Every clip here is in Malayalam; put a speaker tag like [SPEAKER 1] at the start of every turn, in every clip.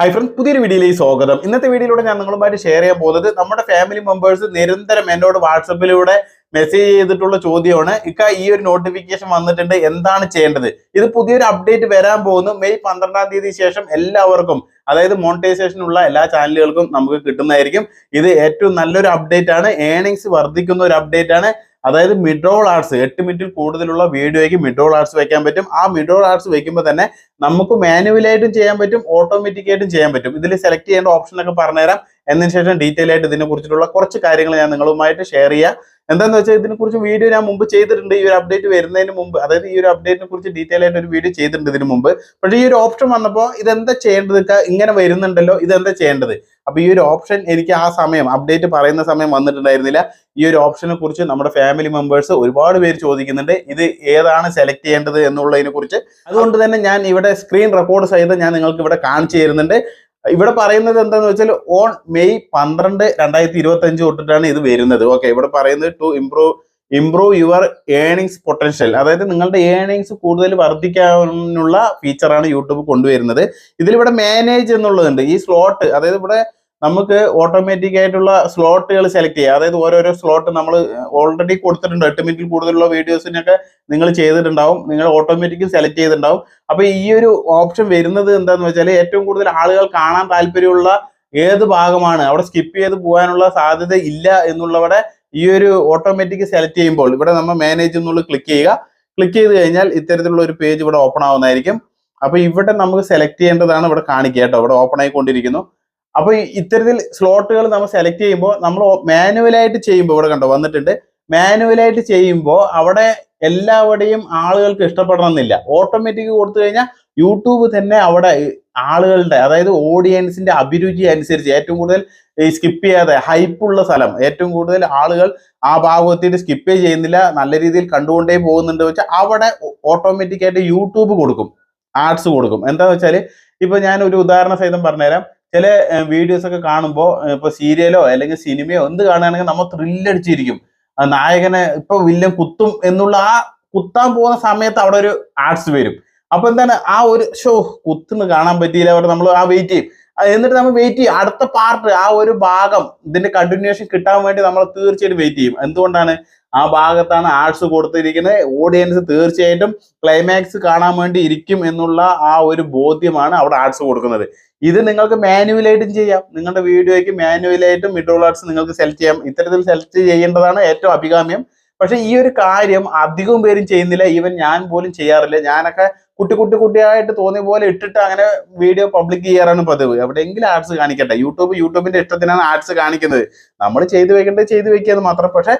[SPEAKER 1] ഹായ് ഫ്രണ്ട്സ് പുതിയൊരു വീഡിയോയിലേക്ക് സ്വാഗതം. ഇന്നത്തെ വീഡിയോയിലൂടെ ഞാൻ നിങ്ങളുമായിട്ട് ഷെയർ ചെയ്യാൻ പോകുന്നത് നമ്മുടെ ഫാമിലി മെമ്പേഴ്സ് നിരന്തരം എന്നോട് വാട്സപ്പിലൂടെ മെസ്സേജ് ചെയ്തിട്ടുള്ള ചോദ്യമാണ്. ഇക്ക ഈ ഒരു നോട്ടിഫിക്കേഷൻ വന്നിട്ടുണ്ട്. എന്താണ് ചെയ്യേണ്ടത്? ഇത് പുതിയൊരു അപ്ഡേറ്റ് വരാൻ പോകുന്നു. മെയ് പന്ത്രണ്ടാം തീയതി ശേഷം എല്ലാവർക്കും അതായത് മോണിറ്റൈസേഷൻ ഉള്ള എല്ലാ ചാനലുകൾക്കും നമുക്ക് കിട്ടുന്നതായിരിക്കും. ഇത് ഏറ്റവും നല്ലൊരു അപ്ഡേറ്റ് ആണ്. ഏണിങ്സ് വർദ്ധിക്കുന്ന ഒരു അപ്ഡേറ്റ് ആണ്. അതായത് മിഡോൾ ആർട്സ് എട്ട് മിനിറ്റിൽ കൂടുതലുള്ള വീഡിയോയ്ക്ക് മിഡോൾ ആർട്സ് വെക്കാൻ പറ്റും. ആ മിഡോൾ ആർട്സ് വെക്കുമ്പോൾ തന്നെ നമുക്ക് മാനുവലായിട്ടും ചെയ്യാൻ പറ്റും ഓട്ടോമാറ്റിക് ആയിട്ടും ചെയ്യാൻ പറ്റും. ഇതിൽ സെലക്ട് ചെയ്യേണ്ട ഓപ്ഷനൊക്കെ പറഞ്ഞുതരാം. എന്നതിന് ശേഷം ഡീറ്റെയിൽ ആയിട്ട് ഇതിനെ കുറിച്ചിട്ടുള്ള കുറച്ച് കാര്യങ്ങൾ ഞാൻ നിങ്ങളുമായിട്ട് ഷെയർ ചെയ്യാം. എന്താന്ന് വെച്ചാൽ ഇതിനെക്കുറിച്ച് വീഡിയോ ഞാൻ മുമ്പ് ചെയ്തിട്ടുണ്ട്. ഈ ഒരു അപ്ഡേറ്റ് വരുന്നതിന് മുമ്പ് അതായത് ഈ ഒരു അപ്ഡേറ്റിനെ കുറിച്ച് ഡീറ്റെയിൽ ആയിട്ട് ഒരു വീഡിയോ ചെയ്തിട്ടുണ്ട് ഇതിന് മുമ്പ്. പക്ഷേ ഈ ഒരു ഓപ്ഷൻ വന്നപ്പോൾ ഇതെന്താ ചെയ്യേണ്ടത് ഇങ്ങനെ വരുന്നുണ്ടല്ലോ ഇതെന്താ ചെയ്യേണ്ടത്? അപ്പൊ ഈ ഒരു ഓപ്ഷൻ എനിക്ക് ആ സമയം അപ്ഡേറ്റ് പറയുന്ന സമയം വന്നിട്ടുണ്ടായിരുന്നില്ല. ഈ ഒരു ഓപ്ഷനെ കുറിച്ച് നമ്മുടെ ഫാമിലി മെമ്പേഴ്സ് ഒരുപാട് പേര് ചോദിക്കുന്നുണ്ട്. ഇത് ഏതാണ് സെലക്ട് ചെയ്യേണ്ടത് എന്നുള്ളതിനെ കുറിച്ച്. അതുകൊണ്ട് തന്നെ ഞാൻ ഇവിടെ സ്ക്രീൻ റെക്കോർഡ് സഹിതം ഞാൻ നിങ്ങൾക്ക് ഇവിടെ കാണിച്ചു തരുന്നുണ്ട്. ഇവിടെ പറയുന്നത് എന്താന്ന് വെച്ചാൽ ഓൺ മെയ് പന്ത്രണ്ട് രണ്ടായിരത്തി ഇരുപത്തി അഞ്ച് തൊട്ടിട്ടാണ് ഇത് വരുന്നത്. ഓക്കെ ഇവിടെ പറയുന്നത് to improve improve your earnings potential അതായത് നിങ്ങളുടെ ഏണിങ്സ് കൂടുതൽ വർദ്ധിക്കാനുള്ള ഫീച്ചറാണ് യൂട്യൂബ് കൊണ്ടുവരുന്നത്. ഇതിലിവിടെ മാനേജ് എന്നുള്ളതുണ്ട്. ഈ സ്ലോട്ട് അതായത് ഇവിടെ നമുക്ക് ഓട്ടോമാറ്റിക് ആയിട്ടുള്ള സ്ലോട്ടുകൾ സെലക്ട് ചെയ്യുക അതായത് ഓരോരോ സ്ലോട്ട് നമ്മൾ ഓൾറെഡി കൊടുത്തിട്ടുണ്ട്. എട്ട് മിനിറ്റിൽ കൂടുതലുള്ള വീഡിയോസിനൊക്കെ നിങ്ങൾ ചെയ്തിട്ടുണ്ടാവും. നിങ്ങൾ ഓട്ടോമാറ്റിക് സെലക്ട് ചെയ്തിട്ടുണ്ടാവും. അപ്പൊ ഈ ഒരു ഓപ്ഷൻ വരുന്നത് എന്താന്ന് വെച്ചാൽ ഏറ്റവും കൂടുതൽ ആളുകൾ കാണാൻ താല്പര്യമുള്ള ഏത് ഭാഗമാണ്? അവിടെ സ്കിപ്പ് ചെയ്ത് പോകാനുള്ള സാധ്യത ഇല്ല എന്നുള്ളവിടെ ഈ ഒരു ഓട്ടോമാറ്റിക് സെലക്ട് ചെയ്യുമ്പോൾ ഇവിടെ നമ്മൾ മാനേജ് എന്നുള്ളത് ക്ലിക്ക് ചെയ്യുക. ക്ലിക്ക് ചെയ്ത് കഴിഞ്ഞാൽ ഇത്തരത്തിലുള്ള ഒരു പേജ് ഇവിടെ ഓപ്പൺ ആവുന്നതായിരിക്കും. അപ്പൊ ഇവിടെ നമുക്ക് സെലക്ട് ചെയ്യേണ്ടതാണ് ഇവിടെ കാണിക്കുക കേട്ടോ. ഇവിടെ ഓപ്പൺ ആയിക്കൊണ്ടിരിക്കുന്നു. അപ്പൊ ഈ ഇത്തരത്തിൽ സ്ലോട്ടുകൾ നമ്മൾ സെലക്ട് ചെയ്യുമ്പോൾ നമ്മൾ മാനുവലായിട്ട് ചെയ്യുമ്പോൾ ഇവിടെ കണ്ടോ വന്നിട്ടുണ്ട്. മാനുവലായിട്ട് ചെയ്യുമ്പോൾ അവിടെ എല്ലാവരുടെയും ആളുകൾക്ക് ഇഷ്ടപ്പെടണമെന്നില്ല. ഓട്ടോമാറ്റിക് കൊടുത്തു കഴിഞ്ഞാൽ യൂട്യൂബ് തന്നെ അവിടെ ആളുകളുടെ അതായത് ഓഡിയൻസിന്റെ അഭിരുചി അനുസരിച്ച് ഏറ്റവും കൂടുതൽ സ്കിപ്പ് ചെയ്യാതെ ഹൈപ്പുള്ള സ്ഥലം ഏറ്റവും കൂടുതൽ ആളുകൾ ആ ഭാഗത്തിട്ട് സ്കിപ്പ് ചെയ്യുന്നില്ല നല്ല രീതിയിൽ കണ്ടുകൊണ്ടേ പോകുന്നുണ്ട് വെച്ചാൽ അവിടെ ഓട്ടോമാറ്റിക്കായിട്ട് യൂട്യൂബ് കൊടുക്കും ആഡ്സ് കൊടുക്കും. എന്താ വെച്ചാൽ ഇപ്പൊ ഞാൻ ഒരു ഉദാഹരണ സഹിതം പറഞ്ഞുതരാം. ചില വീഡിയോസ് ഒക്കെ കാണുമ്പോൾ ഇപ്പൊ സീരിയലോ അല്ലെങ്കിൽ സിനിമയോ എന്ത് കാണുകയാണെങ്കിൽ നമ്മൾ ത്രില്ലടിച്ചിരിക്കും നായകനെ ഇപ്പൊ വില്ലൻ കുത്തും എന്നുള്ള ആ കുത്താൻ പോകുന്ന സമയത്ത് അവിടെ ഒരു ആർട്സ് വരും. അപ്പൊ എന്താണ്? ആ ഒരു ഷോ കുത്തുന്ന് കാണാൻ പറ്റിയില്ല. അവിടെ നമ്മൾ ആ വെയിറ്റ് ചെയ്യും. എന്നിട്ട് നമ്മൾ വെയിറ്റ് ചെയ്യും. അടുത്ത പാർട്ട് ആ ഒരു ഭാഗം ഇതിന്റെ കണ്ടിന്യൂഷൻ കിട്ടാൻ വേണ്ടി നമ്മൾ തീർച്ചയായിട്ടും വെയിറ്റ് ചെയ്യും. എന്തുകൊണ്ടാണ്? ആ ഭാഗത്താണ് ആർട്സ് കൊടുത്തിരിക്കുന്നത്. ഓഡിയൻസ് തീർച്ചയായിട്ടും ക്ലൈമാക്സ് കാണാൻ വേണ്ടി ഇരിക്കും എന്നുള്ള ആ ഒരു ബോധ്യമാണ് അവിടെ ആർട്സ് കൊടുക്കുന്നത്. ഇത് നിങ്ങൾക്ക് മാനുവലായിട്ടും ചെയ്യാം. നിങ്ങളുടെ വീഡിയോയ്ക്ക് മാനുവലായിട്ടും മിഡ് ആർട്സ് നിങ്ങൾക്ക് സെലക്ട് ചെയ്യാം. ഇത്തരത്തിൽ സെലക്ട് ചെയ്യേണ്ടതാണ് ഏറ്റവും അഭികാമ്യം. പക്ഷെ ഈ ഒരു കാര്യം അധികവും പേരും ചെയ്യുന്നില്ല. ഈവൻ ഞാൻ പോലും ചെയ്യാറില്ല. ഞാനൊക്കെ കുട്ടി കുട്ടി കുട്ടിയായിട്ട് തോന്നിയ പോലെ ഇട്ടിട്ട് അങ്ങനെ വീഡിയോ പബ്ലിക് ചെയ്യാറാണ് പതിവ്. എവിടെയെങ്കിലും ആർട്സ് കാണിക്കട്ടെ. യൂട്യൂബ് യൂട്യൂബിന്റെ ഇഷ്ടത്തിനാണ് ആർട്സ് കാണിക്കുന്നത്. നമ്മൾ ചെയ്തു വെക്കേണ്ടത് ചെയ്തു വെക്കുക മാത്രം. പക്ഷെ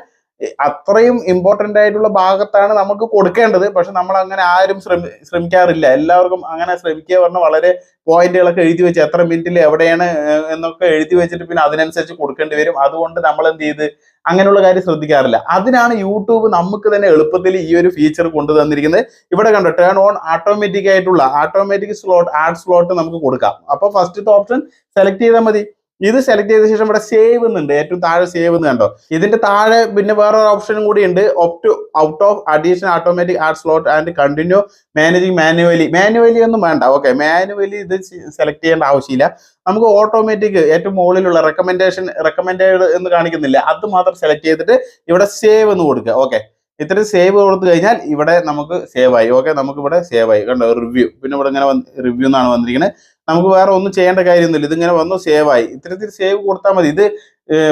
[SPEAKER 1] അത്രയും ഇമ്പോർട്ടന്റ് ആയിട്ടുള്ള ഭാഗത്താണ് നമുക്ക് കൊടുക്കേണ്ടത്. പക്ഷെ നമ്മൾ അങ്ങനെ ആരും ശ്രമി ശ്രമിക്കാറില്ല. എല്ലാവർക്കും അങ്ങനെ ശ്രമിക്കുക പറഞ്ഞാൽ വളരെ പോയിന്റുകളൊക്കെ എഴുതി വെച്ച് എത്ര മിനിറ്റിൽ എവിടെയാണ് എന്നൊക്കെ എഴുതി വെച്ചിട്ട് പിന്നെ അതിനനുസരിച്ച് കൊടുക്കേണ്ടി വരും. അതുകൊണ്ട് നമ്മൾ എന്ത് ചെയ്ത് അങ്ങനെയുള്ള കാര്യം ശ്രദ്ധിക്കാറില്ല. അതിനാണ് യൂട്യൂബ് നമുക്ക് തന്നെ എളുപ്പത്തിൽ ഈ ഒരു ഫീച്ചർ കൊണ്ടുതന്നിരിക്കുന്നത് ഇവിടെ കണ്ടോ ടേൺ ഓൺ ഓട്ടോമാറ്റിക് ആയിട്ടുള്ള ഓട്ടോമാറ്റിക് സ്ലോട്ട് ആഡ് സ്ലോട്ട് നമുക്ക് കൊടുക്കാം. അപ്പൊ ഫസ്റ്റത്തെ ഓപ്ഷൻ സെലക്ട് ചെയ്താൽ മതി. ഇത് സെലക്ട് ചെയ്ത ശേഷം ഇവിടെ സേവ് എന്നുണ്ട്. ഏറ്റവും താഴെ സേവ് എന്ന് കണ്ടോ? ഇതിന്റെ താഴെ പിന്നെ വേറൊരു ഓപ്ഷനും കൂടി ഉണ്ട്. Opt out of addition automatic add slot and continue managing manually manually ഒന്നും വേണ്ട. ഓക്കെ മാനുവലി ഇത് സെലക്ട് ചെയ്യേണ്ട ആവശ്യമില്ല. നമുക്ക് ഓട്ടോമാറ്റിക് ഏറ്റവും മുകളിലുള്ള റെക്കമെൻഡേഷൻ റെക്കമെൻഡേഡ് എന്ന് കാണിക്കുന്നില്ല. അത് മാത്രം സെലക്ട് ചെയ്തിട്ട് ഇവിടെ സേവ് എന്ന് കൊടുക്കുക. ഓക്കെ ഇത്ര സേവ് കൊടുത്തു കഴിഞ്ഞാൽ ഇവിടെ നമുക്ക് സേവ് ആയി. ഓക്കെ നമുക്ക് ഇവിടെ സേവ് ആയി. കണ്ടോ? റിവ്യൂ പിന്നെ ഇവിടെ ഇങ്ങനെ റിവ്യൂ എന്നാണ് വന്നിരിക്കുന്നത്. നമുക്ക് വേറെ ഒന്നും ചെയ്യേണ്ട കാര്യമൊന്നുമില്ല. ഇതിങ്ങനെ വന്നു സേവ് ആയി. ഇത്തരത്തിൽ സേവ് കൊടുത്താൽ മതി. ഇത്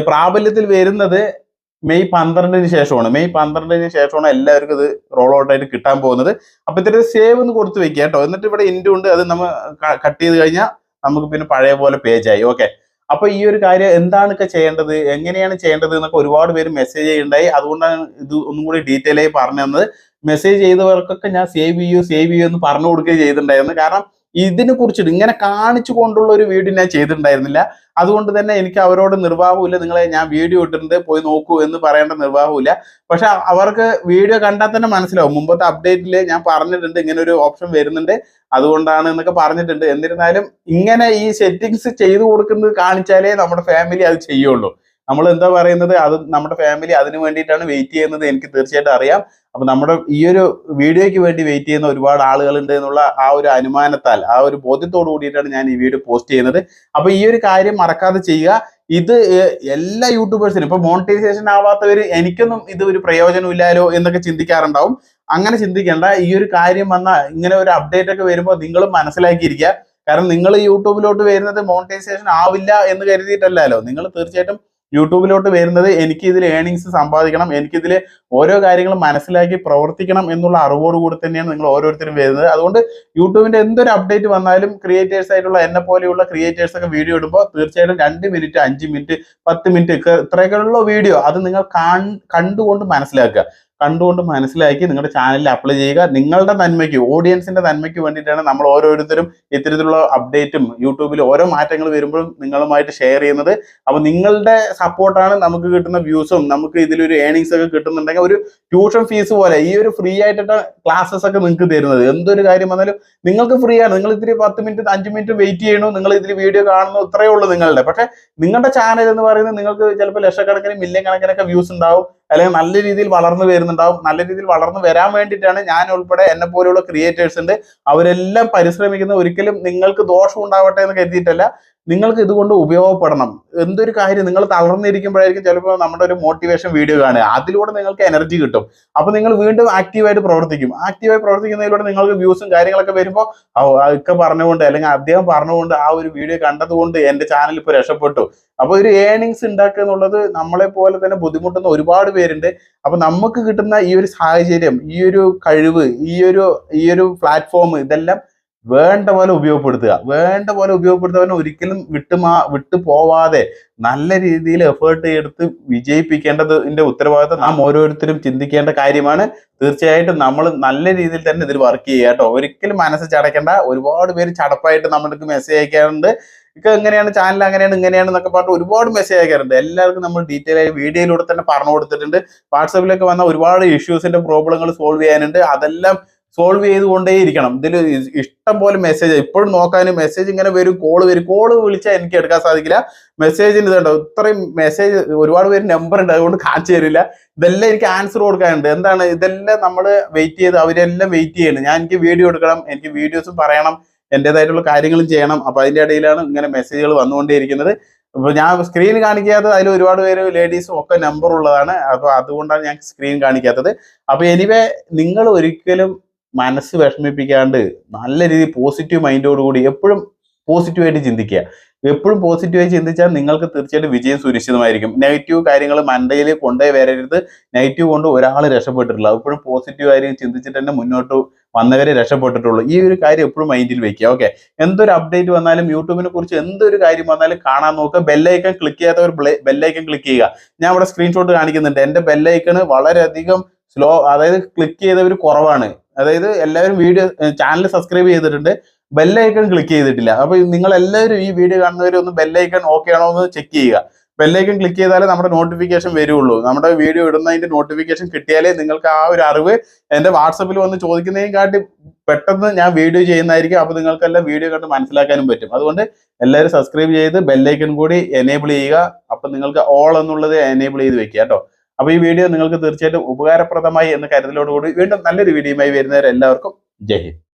[SPEAKER 1] പ്രാബല്യത്തിൽ വരുന്നത് മെയ് പന്ത്രണ്ടിന് ശേഷമാണ്. മെയ് പന്ത്രണ്ടിന് ശേഷമാണ് എല്ലാവർക്കും ഇത് റോൾ ഔട്ട് ആയിട്ട് കിട്ടാൻ പോകുന്നത്. അപ്പൊ ഇത്തരത്തിൽ സേവ് ഒന്ന് കൊടുത്ത് വെക്കുക കേട്ടോ. എന്നിട്ട് ഇവിടെ ഇൻഡു ഉണ്ട്. അത് നമ്മൾ കട്ട് ചെയ്ത് കഴിഞ്ഞാൽ നമുക്ക് പിന്നെ പഴയ പോലെ പേജ് ആയി. ഓക്കെ അപ്പൊ ഈ ഒരു കാര്യം എന്താണൊക്കെ ചെയ്യേണ്ടത്? എങ്ങനെയാണ് ചെയ്യേണ്ടത് എന്നൊക്കെ ഒരുപാട് പേര് മെസ്സേജ് ചെയ്യുണ്ടായി അതുകൊണ്ടാണ് ഇത് ഒന്നും കൂടി ഡീറ്റെയിൽ ആയി പറഞ്ഞു തന്നത്. മെസ്സേജ് ചെയ്തവർക്കൊക്കെ ഞാൻ സേവ് ചെയ്യൂ സേവ് ചെയ്യൂ എന്ന് പറഞ്ഞു കൊടുക്കുകയും ചെയ്തിട്ടുണ്ടായിരുന്നു. കാരണം ഇതിനെ കുറിച്ചിട്ട് ഇങ്ങനെ കാണിച്ചു കൊണ്ടുള്ള ഒരു വീഡിയോ ഞാൻ ചെയ്തിട്ടുണ്ടായിരുന്നില്ല. അതുകൊണ്ട് തന്നെ എനിക്ക് അവരോട് നിർവാഹമില്ല നിങ്ങളെ ഞാൻ വീഡിയോ ഇട്ടിട്ടുണ്ട് പോയി നോക്കൂ എന്ന് പറയേണ്ട നിർവാഹമില്ല പക്ഷെ അവർക്ക് വീഡിയോ കണ്ടാൽ തന്നെ മനസ്സിലാവും. മുമ്പത്തെ അപ്ഡേറ്റിൽ ഞാൻ പറഞ്ഞിട്ടുണ്ട് ഇങ്ങനെ ഒരു ഓപ്ഷൻ വരുന്നുണ്ട്. അതുകൊണ്ടാണ് എന്നൊക്കെ പറഞ്ഞിട്ടുണ്ട്. എന്നിരുന്നാലും ഇങ്ങനെ ഈ സെറ്റിങ്സ് ചെയ്തു കൊടുക്കുന്നത് കാണിച്ചാലേ നമ്മുടെ ഫാമിലി അത് ചെയ്യുള്ളൂ. നമ്മൾ എന്താ പറയുന്നത്? അത് നമ്മുടെ ഫാമിലി അതിന് വേണ്ടിയിട്ടാണ് വെയിറ്റ് ചെയ്യുന്നത്. എനിക്ക് തീർച്ചയായിട്ടും അറിയാം. അപ്പൊ നമ്മുടെ ഈ ഒരു വീഡിയോയ്ക്ക് വേണ്ടി വെയിറ്റ് ചെയ്യുന്ന ഒരുപാട് ആളുകളുണ്ട് എന്നുള്ള ആ ഒരു അനുമാനത്താൽ ആ ഒരു ബോധ്യത്തോടു കൂടിയിട്ടാണ് ഞാൻ ഈ വീഡിയോ പോസ്റ്റ് ചെയ്യുന്നത്. അപ്പൊ ഈ ഒരു കാര്യം മറക്കാതെ ചെയ്യുക. ഇത് എല്ലാ യൂട്യൂബേഴ്സിനും ഇപ്പൊ മോണിറ്റൈസേഷൻ ആവാത്തവർ എനിക്കൊന്നും ഇത് ഒരു പ്രയോജനമില്ലാലോ എന്നൊക്കെ ചിന്തിക്കാറുണ്ടാവും. അങ്ങനെ ചിന്തിക്കേണ്ട. ഈ ഒരു കാര്യം വന്ന ഇങ്ങനെ ഒരു അപ്ഡേറ്റ് ഒക്കെ വരുമ്പോൾ നിങ്ങളും മനസ്സിലാക്കിയിരിക്കുക. കാരണം നിങ്ങൾ യൂട്യൂബിലോട്ട് വരുന്നത് മോണിറ്റൈസേഷൻ ആവില്ല എന്ന് കരുതിയിട്ടല്ലല്ലോ. നിങ്ങൾ തീർച്ചയായിട്ടും യൂട്യൂബിലോട്ട് വരുന്നത് എനിക്ക് ഇതിൽ ഏണിങ്സ് സമ്പാദിക്കണം എനിക്കിതിൽ ഓരോ കാര്യങ്ങളും മനസ്സിലാക്കി പ്രവർത്തിക്കണം എന്നുള്ള അറിവോട് കൂടി തന്നെയാണ് നിങ്ങൾ ഓരോരുത്തരും വരുന്നത്. അതുകൊണ്ട് യൂട്യൂബിന്റെ എന്തൊരു അപ്ഡേറ്റ് വന്നാലും ക്രിയേറ്റേഴ്സ് ആയിട്ടുള്ള എന്നെ പോലെയുള്ള ക്രിയേറ്റേഴ്സ് ഒക്കെ വീഡിയോ ഇടുമ്പോൾ തീർച്ചയായിട്ടും രണ്ട് മിനിറ്റ് അഞ്ച് മിനിറ്റ് പത്ത് മിനിറ്റ് ഇത്രയൊക്കെയുള്ള വീഡിയോ അത് നിങ്ങൾ കണ്ടുകൊണ്ട് മനസ്സിലാക്കുക. കണ്ടുകൊണ്ട് മനസ്സിലാക്കി നിങ്ങളുടെ ചാനലിൽ അപ്ലൈ ചെയ്യുക. നിങ്ങളുടെ നന്മയ്ക്ക് ഓഡിയൻസിന്റെ നന്മയ്ക്ക് വേണ്ടിയിട്ടാണ് നമ്മൾ ഓരോരുത്തരും ഇത്തരത്തിലുള്ള അപ്ഡേറ്റും യൂട്യൂബിൽ ഓരോ മാറ്റങ്ങൾ വരുമ്പോഴും നിങ്ങളുമായിട്ട് ഷെയർ ചെയ്യുന്നത്. അപ്പോൾ നിങ്ങളുടെ സപ്പോർട്ടാണ് നമുക്ക് കിട്ടുന്ന വ്യൂസും നമുക്ക് ഇതിലൊരു ഏണിങ്സ് ഒക്കെ കിട്ടുന്നുണ്ടെങ്കിൽ ഒരു ട്യൂഷൻ ഫീസ് പോലെ ഈ ഒരു ഫ്രീ ആയിട്ടുള്ള ക്ലാസ്സസ് ഒക്കെ നിങ്ങൾക്ക് തരുന്നത്. എന്തൊരു കാര്യം വന്നാലും നിങ്ങൾക്ക് ഫ്രീ ആണ്. നിങ്ങൾ ഇത്തിരി പത്ത് മിനിറ്റ് അഞ്ച് മിനിറ്റ് വെയിറ്റ് ചെയ്യണോ നിങ്ങൾ ഇതിൽ വീഡിയോ കാണുന്നു ഇത്രയേ ഉള്ളൂ നിങ്ങളുടെ. പക്ഷെ നിങ്ങളുടെ ചാനൽ എന്ന് പറയുന്നത് നിങ്ങൾക്ക് ചിലപ്പോൾ ലക്ഷക്കണക്കിന് മില്യൺ കണക്കിനൊക്കെ വ്യൂസ് ഉണ്ടാവും. അല്ലെങ്കിൽ നല്ല രീതിയിൽ വളർന്നു വരുന്നുണ്ടാവും നല്ല രീതിയിൽ വളർന്നു വരാൻ വേണ്ടിയിട്ടാണ് ഞാൻ ഉൾപ്പെടെ എന്നെ പോലെയുള്ള ക്രിയേറ്റേഴ്സ് ഉണ്ട്. അവരെല്ലാം പരിശ്രമിക്കുന്ന ഒരിക്കലും നിങ്ങൾക്ക് ദോഷം ഉണ്ടാവട്ടെ എന്ന് കരുതിയിട്ടല്ല. നിങ്ങൾക്ക് ഇതുകൊണ്ട് ഉപയോഗപ്പെടണം. എന്തൊരു കാര്യം നിങ്ങൾ തളർന്നിരിക്കുമ്പോഴായിരിക്കും ചിലപ്പോൾ നമ്മുടെ ഒരു മോട്ടിവേഷൻ വീഡിയോ കാണുക. അതിലൂടെ നിങ്ങൾക്ക് എനർജി കിട്ടും. അപ്പോൾ നിങ്ങൾ വീണ്ടും ആക്റ്റീവായിട്ട് പ്രവർത്തിക്കും. ആക്റ്റീവായി പ്രവർത്തിക്കുന്നതിലൂടെ നിങ്ങൾക്ക് വ്യൂസും കാര്യങ്ങളൊക്കെ വരുമ്പോൾ ഒക്കെ പറഞ്ഞുകൊണ്ട് അല്ലെങ്കിൽ അദ്ദേഹം പറഞ്ഞുകൊണ്ട് ആ ഒരു വീഡിയോ കണ്ടതുകൊണ്ട് എന്റെ ചാനൽ ഇപ്പോൾ രക്ഷപ്പെട്ടു. അപ്പോൾ ഒരു ഏണിങ്സ് ഉണ്ടാക്കുക എന്നുള്ളത് നമ്മളെ പോലെ തന്നെ ബുദ്ധിമുട്ടുന്ന ഒരുപാട് പേരുണ്ട്. അപ്പോൾ നമുക്ക് കിട്ടുന്ന ഈ ഒരു സാഹചര്യം ഈ ഒരു കഴിവ് ഈ ഒരു ഈ ഒരു പ്ലാറ്റ്ഫോം ഇതെല്ലാം വേണ്ട പോലെ ഉപയോഗപ്പെടുത്തുക. വേണ്ട പോലെ ഉപയോഗപ്പെടുത്തുന്നവനെ ഒരിക്കലും വിട്ടുമാ വിട്ടു പോവാതെ നല്ല രീതിയിൽ എഫേർട്ട് എടുത്ത് വിജയിപ്പിക്കേണ്ടതിന്റെ ഉത്തരവാദിത്തം നാം ഓരോരുത്തരും ചിന്തിക്കേണ്ട കാര്യമാണ്. തീർച്ചയായിട്ടും നമ്മൾ നല്ല രീതിയിൽ തന്നെ ഇതിൽ വർക്ക് ചെയ്യുക കേട്ടോ. ഒരിക്കലും മനസ്സ് ചടക്കേണ്ട ഒരുപാട് പേര് ചടപ്പായിട്ട് നമ്മൾക്ക് മെസ്സേജ് അയക്കാറുണ്ട്. ഇപ്പൊ എങ്ങനെയാണ്? ചാനൽ അങ്ങനെയാണ് ഇങ്ങനെയാണ് എന്നൊക്കെ പറഞ്ഞിട്ട് ഒരുപാട് മെസ്സേജ് അയക്കാറുണ്ട്. എല്ലാവർക്കും നമ്മൾ ഡീറ്റെയിൽ ആയി വീഡിയോയിലൂടെ തന്നെ പറഞ്ഞു കൊടുത്തിട്ടുണ്ട്. വാട്സപ്പിലൊക്കെ വന്ന ഒരുപാട് ഇഷ്യൂസിന്റെ പ്രോബ്ലങ്ങൾ സോൾവ് ചെയ്യാനുണ്ട്. അതെല്ലാം സോൾവ് ചെയ്തുകൊണ്ടേയിരിക്കണം. ഇതിൽ ഇഷ്ടം പോലെ മെസ്സേജ് ഇപ്പോഴും നോക്കാനും മെസ്സേജ് ഇങ്ങനെ വരും കോൾ വരും. കോൾ വിളിച്ചാൽ എനിക്ക് എടുക്കാൻ സാധിക്കില്ല. മെസ്സേജിന് ഇതുണ്ടോ? ഇത്രയും മെസ്സേജ് ഒരുപാട് പേര് നമ്പർ ഉണ്ട്. അതുകൊണ്ട് കാണിച്ചു തരില്ല. ഇതെല്ലാം എനിക്ക് ആൻസർ കൊടുക്കാനുണ്ട്. എന്താണ്? ഇതെല്ലാം നമ്മൾ വെയിറ്റ് ചെയ്ത് അവരെല്ലാം വെയിറ്റ് ചെയ്യണം. ഞാൻ എനിക്ക് വീഡിയോ എടുക്കണം. എനിക്ക് വീഡിയോസും പറയണം. എന്റെതായിട്ടുള്ള കാര്യങ്ങളും ചെയ്യണം. അപ്പോൾ അതിന്റെ ഇടയിലാണ് ഇങ്ങനെ മെസ്സേജുകൾ വന്നുകൊണ്ടേയിരിക്കുന്നത്. അപ്പോൾ ഞാൻ സ്ക്രീൻ കാണിക്കാത്തത് അതിൽ ഒരുപാട് പേര് ലേഡീസും ഒക്കെ നമ്പർ ഉള്ളതാണ്. അപ്പോൾ അതുകൊണ്ടാണ് ഞാൻ സ്ക്രീൻ കാണിക്കാത്തത്. അപ്പോൾ എനിവേ നിങ്ങൾ ഒരിക്കലും മനസ്സ് വിഷമിപ്പിക്കാണ്ട് നല്ല രീതിയിൽ പോസിറ്റീവ് മൈൻഡോട് കൂടി എപ്പോഴും പോസിറ്റീവായിട്ട് ചിന്തിക്കുക. എപ്പോഴും പോസിറ്റീവായി ചിന്തിച്ചാൽ നിങ്ങൾക്ക് തീർച്ചയായിട്ടും വിജയം സുനിശ്ചിതമായിരിക്കും നെഗറ്റീവ് കാര്യങ്ങൾ മണ്ടയിൽ കൊണ്ടേ വരരുത്. നെഗറ്റീവ് കൊണ്ട് ഒരാൾ രക്ഷപ്പെട്ടിട്ടില്ല. എപ്പോഴും പോസിറ്റീവ് ആയിരിക്കും ചിന്തിച്ചിട്ട് തന്നെ മുന്നോട്ട് വന്നവരെ രക്ഷപ്പെട്ടിട്ടുള്ളൂ. ഈ ഒരു കാര്യം എപ്പോഴും മൈൻഡിൽ വെക്കുക. ഓക്കെ എന്തൊരു അപ്ഡേറ്റ് വന്നാലും യൂട്യൂബിനെ കുറിച്ച് എന്തൊരു കാര്യം വന്നാലും കാണാൻ നോക്കുക. ബെല്ലൈക്കൺ ക്ലിക്ക് ചെയ്യാത്തവർ ബെല്ലൈക്കൺ ക്ലിക്ക് ചെയ്യുക. ഞാൻ ഇവിടെ സ്ക്രീൻഷോട്ട് കാണിക്കുന്നുണ്ട്. എന്റെ ബെല്ലൈക്കണ് വളരെയധികം സ്ലോ അതായത് ക്ലിക്ക് ചെയ്തവർ കുറവാണ്. അതായത് എല്ലാവരും വീഡിയോ ചാനൽ സബ്സ്ക്രൈബ് ചെയ്തിട്ടുണ്ട്. ബെല്ലൈക്കൺ ക്ലിക്ക് ചെയ്തിട്ടില്ല. അപ്പൊ നിങ്ങൾ എല്ലാവരും ഈ വീഡിയോ കാണുന്നവർ ഒന്ന് ബെല്ലൈക്കൺ ഓക്കെ ആണോ എന്ന് ചെക്ക് ചെയ്യുക. ബെല്ലൈക്കൺ ക്ലിക്ക് ചെയ്താലേ നമ്മുടെ നോട്ടിഫിക്കേഷൻ വരുള്ളൂ. നമ്മുടെ വീഡിയോ ഇടുന്നതിന്റെ നോട്ടിഫിക്കേഷൻ കിട്ടിയാലേ നിങ്ങൾക്ക് ആ ഒരു അറിവ് എന്റെ വാട്സപ്പിൽ വന്ന് ചോദിക്കുന്നതിനും കാട്ടി പെട്ടെന്ന് ഞാൻ വീഡിയോ ചെയ്യുന്നതായിരിക്കും. അപ്പൊ നിങ്ങൾക്കെല്ലാം വീഡിയോ കണ്ട് മനസ്സിലാക്കാനും പറ്റും. അതുകൊണ്ട് എല്ലാവരും സബ്സ്ക്രൈബ് ചെയ്ത് ബെല്ലൈക്കൺ കൂടി എനേബിൾ ചെയ്യുക. അപ്പൊ നിങ്ങൾക്ക് ഓൾ എന്നുള്ളത് എനേബിൾ ചെയ്ത് വെക്കുക കേട്ടോ. അപ്പൊ ഈ വീഡിയോ നിങ്ങൾക്ക് തീർച്ചയായിട്ടും ഉപകാരപ്രദമായി എന്ന് കരുതലോടുകൂടി വീണ്ടും നല്ലൊരു വീഡിയോയുമായി വരുന്നവരെല്ലാവർക്കും ജയ് ഹിന്ദ്.